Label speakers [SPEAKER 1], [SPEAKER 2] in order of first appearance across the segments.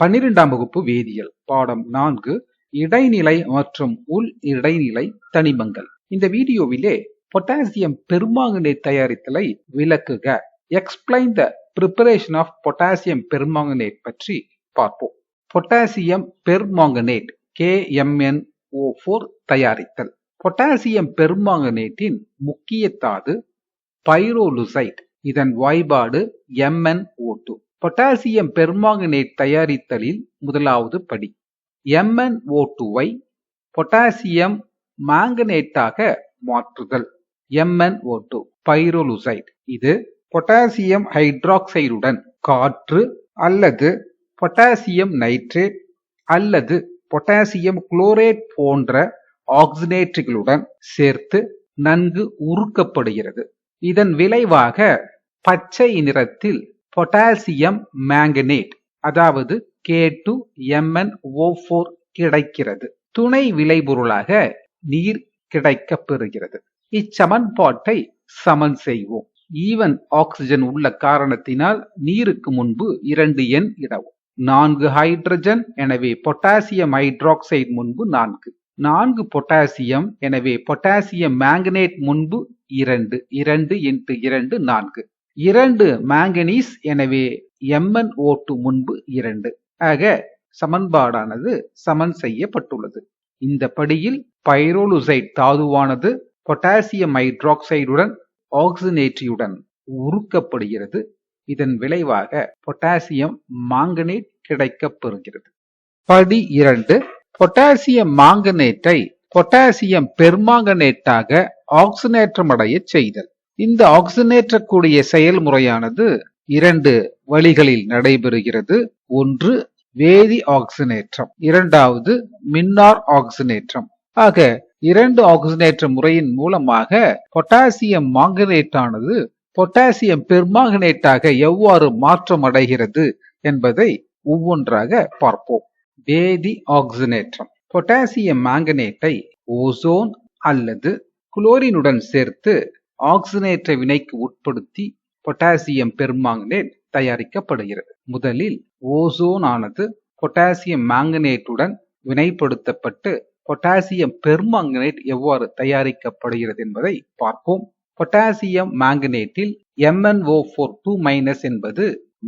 [SPEAKER 1] பன்னிரெண்டாம் வகுப்பு வேதியியல் பாடம் நான்கு இடைநிலை மற்றும் உள் இடைநிலை தனிமங்கள். இந்த வீடியோவிலே பொட்டாசியம் பெர்மாங்கனேட் தயாரித்தலை விளக்குக. Explain the preparation of potassium permanganate பற்றி பார்ப்போம். பொட்டாசியம் பெர்மாங்கனேட் KMnO4 ஃபோர் தயாரித்தல். பொட்டாசியம் பெர்மாங்கனேட்டின் முக்கிய தாது பைரோலுசைட் இதன் வாய்பாடு MnO2 பொட்டாசியம் பெர்மாங்கனேட் தயாரித்தலில் முதலாவது படி. MnO2வை பொட்டாசியம் மாங்கனேட்டாக மாற்றுதல். MnO2 பைரோலுசைட். இது பொட்டாசியம் ஹைட்ராக்சைடுடன் காற்று அல்லது பொட்டாசியம் நைட்ரேட் அல்லது பொட்டாசியம் குளோரேட் போன்ற ஆக்சினேட்டுகளுடன் சேர்த்து நன்கு உருக்கப்படுகிறது. இதன் விளைவாக பச்சை நிறத்தில் பொட்டாசியம் மேங்கனேட் அதாவது கே டு MnO4 கிடைக்கிறது. துணை விளைபொருளாக நீர் கிடைக்கப் பெறுகிறது இச்சமன்பாட்டை சமன் செய்வோம். ஈவன் ஆக்சிஜன் உள்ள காரணத்தினால் நீருக்கு முன்பு இரண்டு எண் இடவும். நான்கு ஹைட்ரஜன் எனவே பொட்டாசியம் ஹைட்ராக்சைடு முன்பு நான்கு. நான்கு பொட்டாசியம் எனவே பொட்டாசியம் மேங்கனேட் முன்பு இரண்டு. இரண்டு இன்ட்டு இரண்டு நான்கு. இரண்டு மேங்கனீஸ் எனவே MnO2 முன்பு இரண்டு. ஆக சமன்பாடானது சமன் செய்யப்பட்டுள்ளது. இந்த படியில் பைரோலுசைட் தாதுவானது பொட்டாசியம் ஹைட்ராக்சைடுடன் ஆக்சினேற்றியுடன் உருக்கப்படுகிறது. இதன் விளைவாக பொட்டாசியம் மாங்கனேட் கிடைக்கப் பெறுகிறது படி இரண்டு. பொட்டாசியம் மாங்கனேட்டை பொட்டாசியம் பெர்மாங்கனேட்டாக ஆக்சினேற்றமடைய செய்தல். இந்த ஆக்சினேற்றக்கூடிய செயல்முறையானது இரண்டு வழிகளில் நடைபெறுகிறது. ஒன்று வேதி ஆக்சினேற்றம். இரண்டாவது மின்னார் ஆக்சினேற்றம். ஆக இரண்டு ஆக்சினேற்ற முறையின் மூலமாக பொட்டாசியம் மாங்கனேட்டானது பொட்டாசியம் பெர்மாங்கனேட்டாக எவ்வாறு மாற்றம் அடைகிறது என்பதை ஒவ்வொன்றாக பார்ப்போம். வேதி ஆக்சினேற்றம். பொட்டாசியம் மாங்கனேட்டை ஓசோன் அல்லது குளோரினுடன் சேர்த்து ஆக்சினேற்ற வினைக்கு உட்படுத்தி பொட்டாசியம் பெர்மாங்கனேட் தயாரிக்கப்படுகிறது. முதலில் ஓசோன் ஆனது பொட்டாசியம் மாங்கனேட்டுடன் வினைப்படுத்தப்பட்டு பொட்டாசியம் பெர்மாங்கனேட் எவ்வாறு தயாரிக்கப்படுகிறது என்பதை பார்ப்போம். பொட்டாசியம் மாங்கனேட்டில் எம்என்ஓ ஃபோர் டூ மைனஸ் என்பது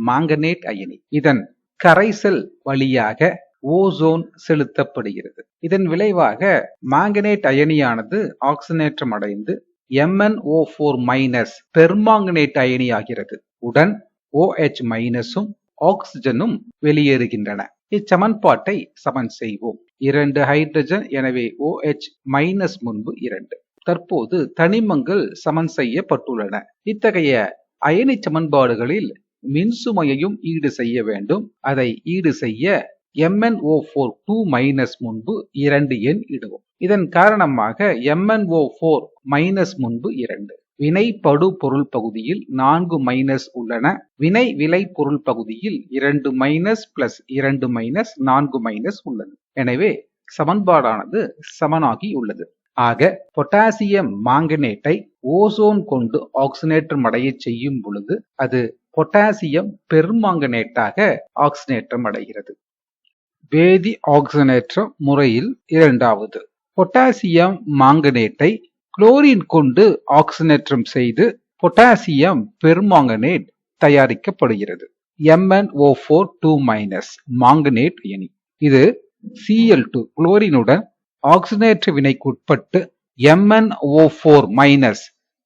[SPEAKER 1] மாங்கனேட் அயனி. இதன் கரைசல் வழியாக ஓசோன் செலுத்தப்படுகிறது. இதன் விளைவாக மாங்கனேட் அயனியானது ஆக்சினேற்றம் அடைந்து MnO4 மைனஸ் பெர்மாங்கனேட் அயனி ஆகிறது உடன் OH மைனஸும் ஆக்சிஜனும் வெளியேறுகின்றன. இச்சமன்பாட்டை சமன் செய்வோம். இரண்டு ஹைட்ரஜன் எனவே OH மைனஸ் முன்பு இரண்டு. தற்போது தனிமங்கள் சமன் செய்யப்பட்டுள்ளன. இத்தகைய அயனி சமன்பாடுகளில் மின்சுமையையும் ஈடு செய்ய வேண்டும். அதை ஈடு செய்ய MnO4 டூ மைனஸ் முன்பு இரண்டு எண் இடுவோம். இதன் காரணமாக எம்என்ஓ போர் மைனஸ் முன்பு இரண்டு. வினை படு பொருள் பகுதியில் நான்கு மைனஸ் உள்ளன. வினை விலை பொருள் பகுதியில் இரண்டு மைனஸ் பிளஸ் இரண்டு மைனஸ் நான்கு மைனஸ் உள்ளது. எனவே சமன்பாடானது சமனாகி உள்ளது. ஆக பொட்டாசியம் மாங்கனேட்டை ஓசோன் கொண்டு ஆக்சினேற்றம் அடைய செய்யும் பொழுது அது பொட்டாசியம் பெர்மாங்கனேட்டாக ஆக்சினேற்றம் அடைகிறது. வேதி ஆக்சினேற்ற முறையில் இரண்டாவது. பொட்டாசியம் மாங்கனேட்டை குளோரின் கொண்டு ஆக்சினேற்றம் செய்து பொட்டாசியம் பெர்மாங்கனேட் தயாரிக்கப்படுகிறது. MnO4 டூ மைனஸ் மாங்கனேட் அயனி இது சிஎல் டூ குளோரினுடன் ஆக்சினேற்ற வினைக்கு உட்பட்டு MnO4 மைனஸ்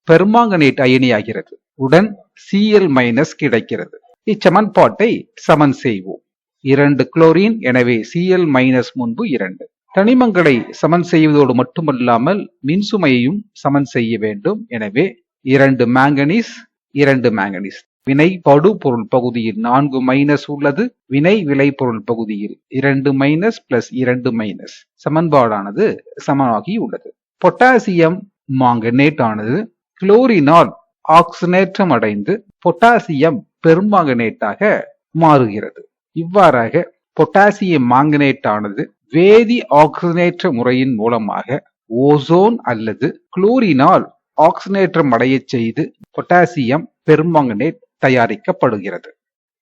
[SPEAKER 1] பெர்மாங்கனேட் அயனியாகிறது. உடன் சிஎல் மைனஸ் கிடைக்கிறது. இச்சமன்பாட்டை சமன் செய்வோம். இரண்டு குளோரின் எனவே சிஎல் மைனஸ் முன்பு இரண்டு. தனிமங்களை சமன் செய்வதோடு மட்டுமல்லாமல் மின்சுமையையும் சமன் செய்ய வேண்டும். எனவே இரண்டு மாங்கனீஸ் இரண்டு மாங்கனீஸ் வினை படு பொருள் பகுதியில் நான்கு மைனஸ் உள்ளது. வினை விலை பொருள் பகுதியில் இரண்டு மைனஸ் பிளஸ் இரண்டு மைனஸ் சமன்பாடானது சமனாகி உள்ளது. பொட்டாசியம் மாங்கனேட் ஆனது குளோரினால் ஆக்சினேற்றம் அடைந்து பொட்டாசியம் பெருமாங்கனேட்டாக மாறுகிறது. இவ்வாறாக பொட்டாசியம் மாங்கனேட் ஆனது வேதி ஆக்சினேற்ற முறையின் மூலமாக ஓசோன் அல்லது குளோரினால் ஆக்சினேற்றம் அடைய செய்து பொட்டாசியம் பெர்மாங்கனேட் தயாரிக்கப்படுகிறது.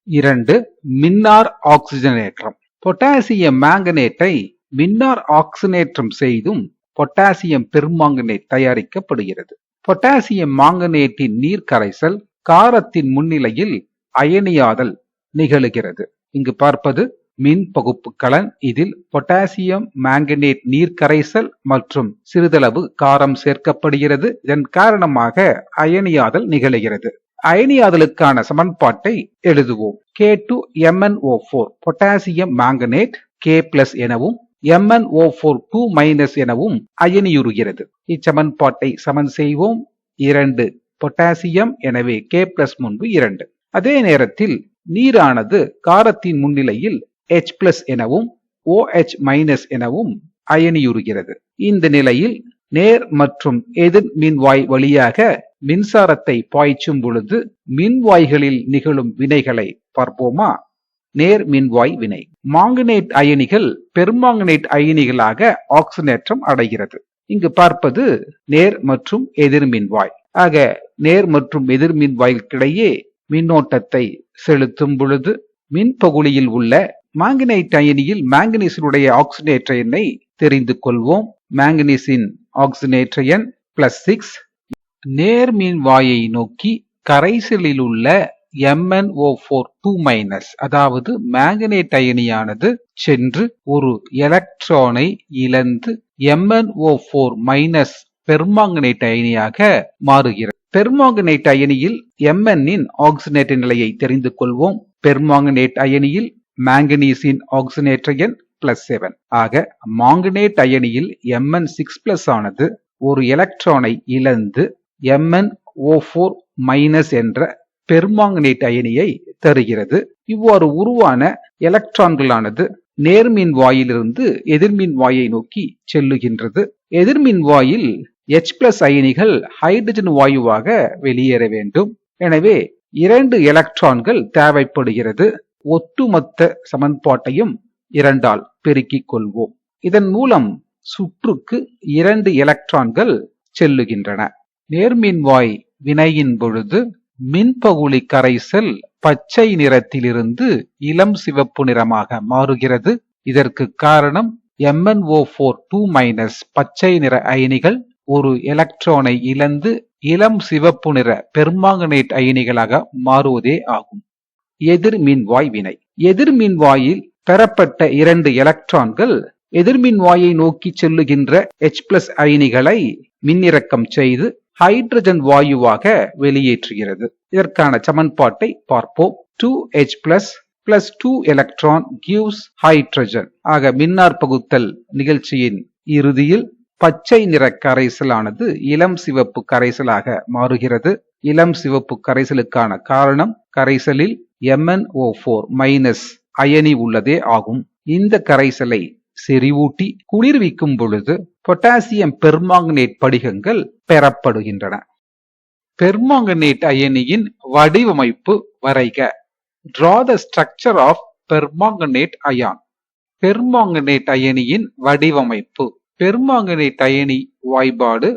[SPEAKER 1] இரண்டு மின்னார் ஆக்சிஜனேற்றம். பொட்டாசியம் மேங்கனேட்டை மின்னார் ஆக்சினேற்றம் செய்தும் பொட்டாசியம் பெர்மாங்கனேட் தயாரிக்கப்படுகிறது. பொட்டாசியம் மாங்கனேட்டின் நீர் கரைசல் காரத்தின் முன்னிலையில் அயனியாதல் நிகழுகிறது. இங்கு பார்ப்பது மின் பகுப்பு கலன் இதில் பொட்டாசியம் மேங்கனேட் நீர்க்கரைசல் மற்றும் சிறிதளவு காரம் சேர்க்கப்படுகிறது. இதன் காரணமாக அயனியாதல் நிகழுகிறது. அயனியாதலுக்கான சமன்பாட்டை எழுதுவோம். K two MnO four potassium manganate K plus எனவும் எம்என்ஓ போர் டூ மைனஸ் எனவும் அயனியுறுகிறது. இச்சமன்பாட்டை சமன் செய்வோம். இரண்டு பொட்டாசியம் எனவே கே பிளஸ் முன்பு இரண்டு. அதே நேரத்தில் நீரானது காரத்தின் முன்னிலையில் எச் பிளஸ் எனவும் OH மைனஸ் எனவும் அயனியுறுகிறது. இந்த நிலையில் நேர் மற்றும் எதிர் மின்வாய் வழியாக மின்சாரத்தை பாய்ச்சும் பொழுது மின்வாய்களில் நிகழும் வினைகளை பார்ப்போமா? நேர் மின்வாய் வினை. மாங்கனேட் அயனிகள் பெர்மாங்கனேட் அயனிகளாக ஆக்சினேற்றம் அடைகிறது. இங்கு பார்ப்பது நேர் மற்றும் எதிர் மின்வாய். ஆக நேர் மற்றும் எதிர் மின்வாய்க்கிடையே மின்னோட்டத்தை செலுத்தும் பொழுது மின்பகுளியில் உள்ள மாங்கனைட் அயனியில் மாங்கனீசினுடைய ஆக்சினேற்ற எண்ணை தெரிந்து கொள்வோம். மாங்கனீசின் ஆக்சினேற்ற எண் பிளஸ் சிக்ஸ் நேர்மின் வாயை நோக்கி கரைசலில் உள்ள எம்என்ஓ ஃபோர் டூ மைனஸ் அதாவது மேங்கனேட் அயனியானது சென்று ஒரு எலக்ட்ரானை இழந்து எம்என்ஓ ஃபோர் மைனஸ் பெர்மாங்கனேட் அயனியாக மாறுகிறது. பெர்மாங்கனேட் அயனியில் Mn இன் நிலையை தெரிந்து கொள்வோம். பெர்மாங்கனேட் அயனியில் மாங்கனீசின் ஆக்சினேற்ற எண் பிளஸ் செவன் ஆக மாங்கனேட் அயனியில் எம்என் சிக்ஸ் பிளஸ் ஆனது ஒரு எலக்ட்ரானை இழந்து MnO4 ஃபோர் மைனஸ் என்ற பெர்மாங்கனேட் அயனியை தருகிறது. இவ்வாறு உருவான எலக்ட்ரான்களானது நேர்மின் வாயிலிருந்து எதிர்மின் வாயை நோக்கி செல்லுகின்றது. எதிர்மின் வாயில் எச் பிளஸ் அயனிகள் ஹைட்ரஜன் வாயுவாக வெளியேற வேண்டும். எனவே இரண்டு எலக்ட்ரான்கள் தேவைப்படுகிறது. ஒட்டுமொத்த சமன்பாட்டையும் இரண்டால் பெருக்கிக் கொள்வோம். இதன் மூலம் சுற்றுக்கு இரண்டு எலக்ட்ரான்கள் செல்லுகின்றன. நேர்மின்வாய் வினையின் பொழுது மின்பகுளி கரைசல் பச்சை நிறத்திலிருந்து இளம் சிவப்பு நிறமாக மாறுகிறது. இதற்கு காரணம் எம்என்ஓ ஃபோர் டூ மைனஸ் பச்சை நிற அயனிகள் ஒரு எலக்ட்ரானை இழந்து இளம் சிவப்பு நிற பெர்மாங்கனேட் அயனிகளாக மாறுவதே ஆகும். எதிர்மின்வாய் வினை. எதிர்மின்வாயில் பெறப்பட்ட இரண்டு எலக்ட்ரான்கள் எதிர்மின்வாயை நோக்கி செல்லுகின்ற எச் பிளஸ் அயனிகளை மின்னிறக்கம் செய்து ஹைட்ரஜன் வாயுவாக வெளியேற்றுகிறது. இதற்கான சமன்பாட்டை பார்ப்போம். Two H plus plus two electron gives hydrogen ஆக மின்னார் பகுத்தல் நிகழ்ச்சியின் இறுதியில் பச்சை நிற கரைசலானது இளம் சிவப்பு கரைசலாக மாறுகிறது. இளம் சிவப்பு கரைசலுக்கான காரணம் கரைசலில் எம்என்ஓ போர் மைனஸ் அயனி உள்ளதே ஆகும். இந்த கரைசலை செறிவூட்டி குளிர்விக்கும் பொழுது பொட்டாசியம் பெர்மாங்கனேட் படிகங்கள் பெறப்படுகின்றன. பெர்மாங்கனேட் அயனியின் வடிவமைப்பு வரைக. Draw the structure of permanganate ion permanganate அயனியின் வடிவமைப்பு. பெர்மாங்கனேட் அயனி வாய்பாடு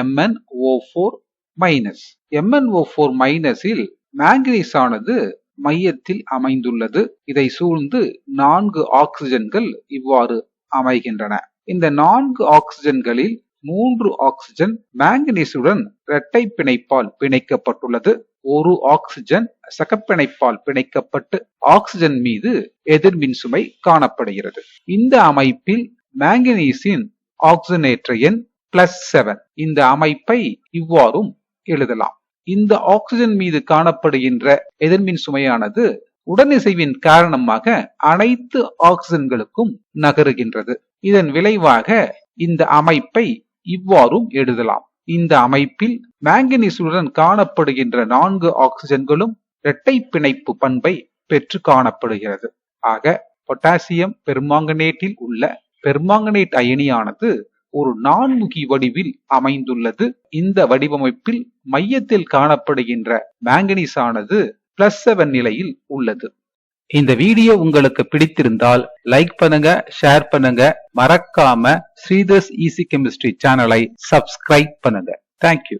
[SPEAKER 1] MnO four minus MnO four மைனஸில் மேங்கனீஸ் ஆனது மையத்தில் அமைந்துள்ளது. இதை சூழ்ந்து நான்கு ஆக்சிஜன்கள் இவ்வாறு அமைகின்றன. இந்த நான்கு ஆக்சிஜன்களில் மூன்று ஆக்சிஜன் மேங்கனீசுடன் இரட்டை பிணைப்பால் பிணைக்கப்பட்டுள்ளது. ஒரு ஆக்சிஜன் சகப்பிணைப்பால் பிணைக்கப்பட்டு ஆக்சிஜன் மீது எதிர்மின் சுமை காணப்படுகிறது. இந்த அமைப்பில் மேங்கனீசின் ஆக்சிஜனேற்ற எண் பிளஸ் செவன் இந்த அமைப்பை இவ்வாறும் எழுதலாம். இந்த ஆக்சிஜன் மீது காணப்படுகின்ற எதிர்மின் சுமையானது உடனிசைவின் காரணமாக அனைத்து ஆக்சிஜன்களுக்கும் நகருகின்றது. இதன் விளைவாக இந்த அமைப்பை இவ்வாறும் எழுதலாம். இந்த அமைப்பில் மேங்கனீசுடன் காணப்படுகின்ற நான்கு ஆக்சிஜன்களும் இரட்டை பிணைப்பு பண்பை பெற்று காணப்படுகிறது. ஆக பொட்டாசியம் பெர்மாங்கனேட்டில் உள்ள பெர்மாங்கனேட் அயனியானது ஒரு நான்முகி வடிவில் அமைந்துள்ளது. இந்த வடிவமைப்பில் மையத்தில் காணப்படுகின்ற மேங்கனீஸ் ஆனது பிளஸ் செவன் நிலையில் உள்ளது. இந்த வீடியோ உங்களுக்கு பிடித்திருந்தால் லைக் பண்ணுங்க ஷேர் பண்ணுங்க. மறக்காம ஸ்ரீதர்ஸ் ஈசி கெமிஸ்ட்ரி சேனலை சப்ஸ்கிரைப் பண்ணுங்க. Thank you